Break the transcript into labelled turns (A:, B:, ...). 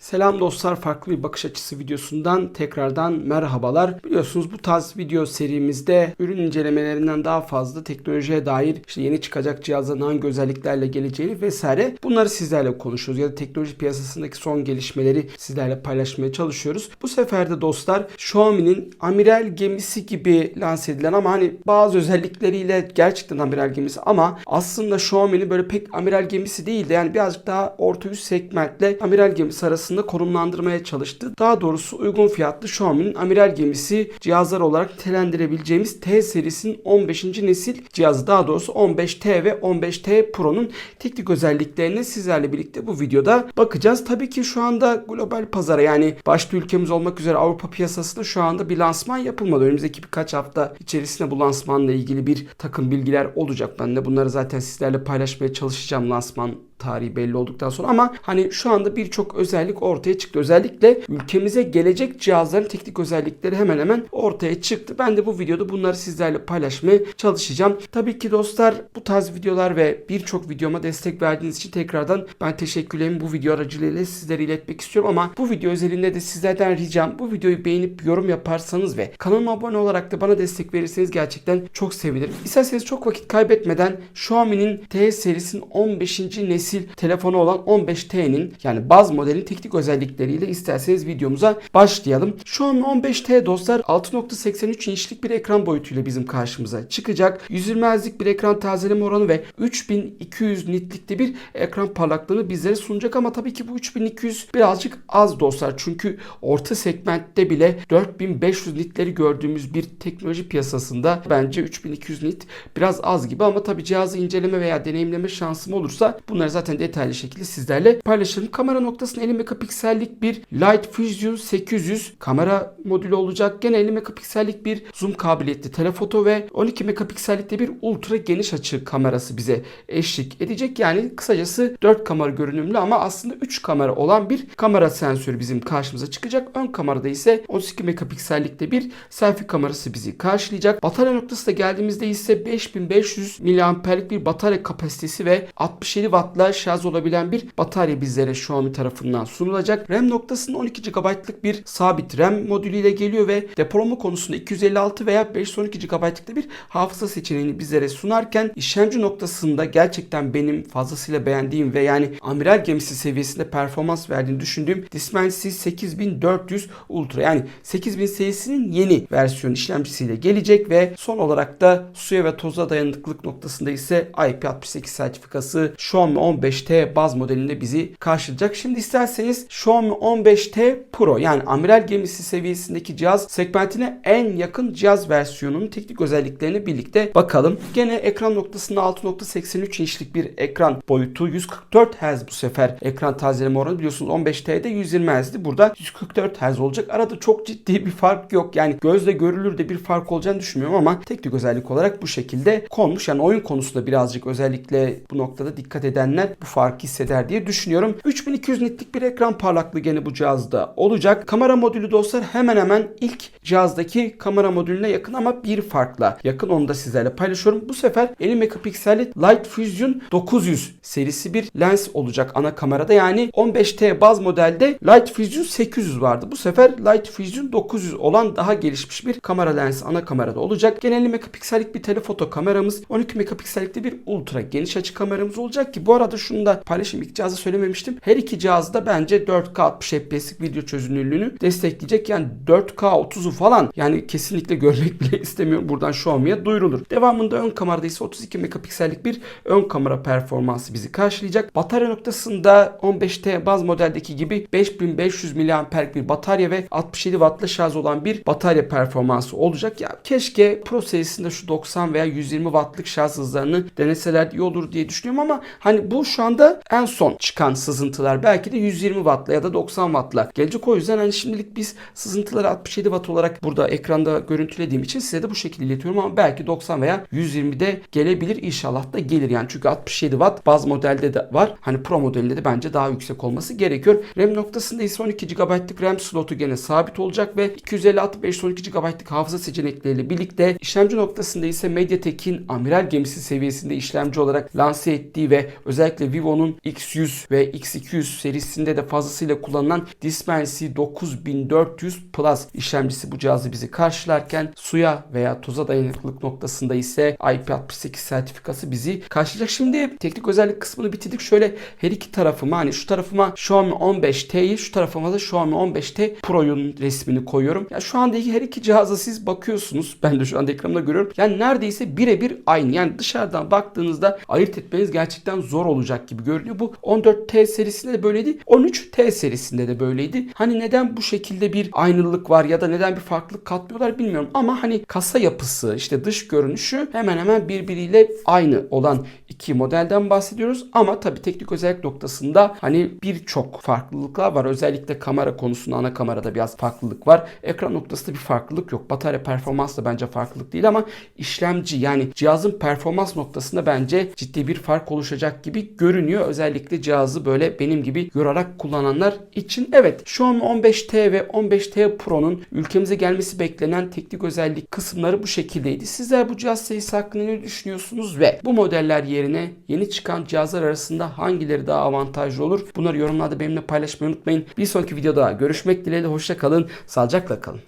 A: Selam dostlar farklı bir bakış açısı videosundan tekrardan merhabalar. Biliyorsunuz bu tarz video serimizde ürün incelemelerinden daha fazla teknolojiye dair işte yeni çıkacak cihazların hangi özelliklerle geleceğini vesaire bunları sizlerle konuşuyoruz. Ya da teknoloji piyasasındaki son gelişmeleri sizlerle paylaşmaya çalışıyoruz. Bu sefer de dostlar Xiaomi'nin amiral gemisi gibi lanse edilen ama hani bazı özellikleriyle gerçekten amiral gemisi ama aslında Xiaomi'nin böyle pek amiral gemisi değil de yani birazcık daha orta üst segmentle amiral gemisi arasında konumlandırmaya çalıştı. Daha doğrusu uygun fiyatlı Xiaomi'nin amiral gemisi cihazlar olarak nitelendirebileceğimiz T serisinin 15. nesil cihazı daha doğrusu 15T ve 15T Pro'nun teknik özelliklerine sizlerle birlikte bu videoda bakacağız. Tabii ki şu anda global pazara yani başta ülkemiz olmak üzere Avrupa piyasasında şu anda bir lansman yapılmadı. Önümüzdeki birkaç hafta içerisinde bu lansmanla ilgili bir takım bilgiler olacak. Ben de bunları zaten sizlerle paylaşmaya çalışacağım lansman tarihi belli olduktan sonra ama hani şu anda birçok özellik ortaya çıktı. Özellikle ülkemize gelecek cihazların teknik özellikleri hemen hemen ortaya çıktı. Ben de bu videoda bunları sizlerle paylaşmaya çalışacağım. Tabii ki dostlar bu tarz videolar ve birçok videoma destek verdiğiniz için tekrardan ben teşekkürlerimi bu video aracılığıyla sizlere iletmek istiyorum ama bu video özelinde de sizlerden ricam bu videoyu beğenip yorum yaparsanız ve kanalıma abone olarak da bana destek verirseniz gerçekten çok sevinirim. İsterseniz çok vakit kaybetmeden Xiaomi'nin T serisinin 15. nesil telefonu olan 15T'nin yani baz modelin teknik özellikleriyle isterseniz videomuza başlayalım. Xiaomi 15T dostlar 6.83 inçlik bir ekran boyutuyla bizim karşımıza çıkacak. 120 Hz'lik bir ekran tazeleme oranı ve 3200 nitlikte bir ekran parlaklığını bizlere sunacak ama tabii ki bu 3200 birazcık az dostlar. Çünkü orta segmentte bile 4500 nitleri gördüğümüz bir teknoloji piyasasında bence 3200 nit biraz az gibi ama tabii cihazı inceleme veya deneyimleme şansım olursa bunları zaten detaylı şekilde sizlerle paylaşırım. Kamera noktasında 50 megapiksellik bir Light Fusion 800 kamera modülü olacak. Gene 50 megapiksellik bir zoom kabiliyetli telefoto ve 12 megapiksellikte bir ultra geniş açı kamerası bize eşlik edecek. Yani kısacası 4 kamera görünümlü ama aslında 3 kamera olan bir kamera sensörü bizim karşımıza çıkacak. Ön kamerada ise 32 megapiksellikte bir selfie kamerası bizi karşılayacak. Batarya noktasına geldiğimizde ise 5500 mAh'lik bir batarya kapasitesi ve 67 wattla şarj olabilen bir batarya bizlere Xiaomi tarafından sunulacak. RAM noktasında 12 GB'lık bir sabit RAM modülüyle geliyor ve depolama konusunda 256 veya 512 GB'lık bir hafıza seçeneğini bizlere sunarken işlemci noktasında gerçekten benim fazlasıyla beğendiğim ve yani amiral gemisi seviyesinde performans verdiğini düşündüğüm Dimensity 8400 Ultra yani 8000 serisinin yeni versiyon işlemcisiyle gelecek ve son olarak da suya ve toza dayanıklılık noktasında ise IP68 sertifikası Xiaomi 15T baz modelinde bizi karşılayacak. Şimdi isterseniz Xiaomi 15T Pro yani amiral gemisi seviyesindeki cihaz segmentine en yakın cihaz versiyonunun teknik özelliklerini birlikte bakalım. Gene ekran noktasında 6.83 inçlik bir ekran boyutu 144 Hz bu sefer ekran tazeleme oranı biliyorsunuz 15T'de 120 Hz'di. Burada 144 Hz olacak. Arada çok ciddi bir fark yok. Yani gözle görülür de bir fark olacağını düşünmüyorum ama teknik özellik olarak bu şekilde konmuş. Yani oyun konusunda birazcık özellikle bu noktada dikkat edenler bu farkı hisseder diye düşünüyorum. 3200 nitlik bir ekran parlaklığı gene bu cihazda olacak. Kamera modülü dostlar hemen hemen ilk cihazdaki kamera modülüne yakın ama bir farkla yakın onu da sizlerle paylaşıyorum. Bu sefer 50 megapikselli Light Fusion 900 serisi bir lens olacak ana kamerada. Yani 15T baz modelde Light Fusion 800 vardı. Bu sefer Light Fusion 900 olan daha gelişmiş bir kamera lensi ana kamerada olacak. Gene 50 megapiksellik bir telefoto kameramız, 12 megapiksellikte bir ultra geniş açı kameramız olacak ki bu arada şunu da paylaşayım. İlk cihazı söylememiştim. Her iki cihazda bence 4K 60 FPS'lik video çözünürlüğünü destekleyecek. Yani 4K 30'u falan yani kesinlikle görmek bile istemiyorum. Buradan Xiaomi'ye duyurulur. Devamında ön kamerada ise 32 megapiksellik bir ön kamera performansı bizi karşılayacak. Batarya noktasında 15T baz modeldeki gibi 5500 mAh bir batarya ve 67 wattla şarj olan bir batarya performansı olacak. Ya keşke Pro serisinde şu 90 veya 120 wattlık şarj hızlarını deneseler iyi olur diye düşünüyorum ama hani bu şu anda en son çıkan sızıntılar belki de 120 wattla ya da 90 wattla gelecek. O yüzden hani şimdilik biz sızıntıları 67 watt olarak burada ekranda görüntülediğim için size de bu şekilde iletiyorum ama belki 90 veya 120'de gelebilir. İnşallah da gelir yani çünkü 67 watt baz modelde de var. Hani Pro modelinde de bence daha yüksek olması gerekiyor. RAM noktasında ise 12 GB'lık RAM slotu gene sabit olacak ve 256 512 GB'lık hafıza seçenekleriyle birlikte işlemci noktasında ise MediaTek'in amiral gemisi seviyesinde işlemci olarak lanse ettiği ve özellikle özellikle Vivo'nun X100 ve X200 serisinde de fazlasıyla kullanılan Dimensity 9400 Plus işlemcisi bu cihazı bizi karşılarken suya veya toza dayanıklılık noktasında ise IP68 sertifikası bizi karşılayacak. Şimdi teknik özellik kısmını bitirdik. Şöyle her iki tarafıma hani şu tarafıma Xiaomi 15T'yi şu tarafıma da Xiaomi 15T Pro'nun resmini koyuyorum. Ya şu andaki her iki cihaza siz bakıyorsunuz. Ben de şu anda ekranımda görüyorum. Yani neredeyse birebir aynı. Yani dışarıdan baktığınızda ayırt etmeniz gerçekten zor olacak gibi görünüyor. Bu 14T serisinde de böyleydi. 13T serisinde de böyleydi. Hani neden bu şekilde bir aynılık var ya da neden bir farklılık katmıyorlar bilmiyorum. Ama hani kasa yapısı işte dış görünüşü hemen hemen birbiriyle aynı olan iki modelden bahsediyoruz. Ama tabii teknik özellik noktasında hani birçok farklılıklar var. Özellikle kamera konusunda ana kamerada biraz farklılık var. Ekran noktasında bir farklılık yok. Batarya performans da bence farklılık değil ama işlemci yani cihazın performans noktasında bence ciddi bir fark oluşacak gibi görünüyor. Özellikle cihazı böyle benim gibi yorarak kullananlar için. Evet Xiaomi 15T ve 15T Pro'nun ülkemize gelmesi beklenen teknik özellik kısımları bu şekildeydi. Sizler bu cihaz serisi hakkında ne düşünüyorsunuz ve bu modeller yerine yeni çıkan cihazlar arasında hangileri daha avantajlı olur? Bunları yorumlarda benimle paylaşmayı unutmayın. Bir sonraki videoda görüşmek dileğiyle hoşça kalın. Sağlıcakla kalın.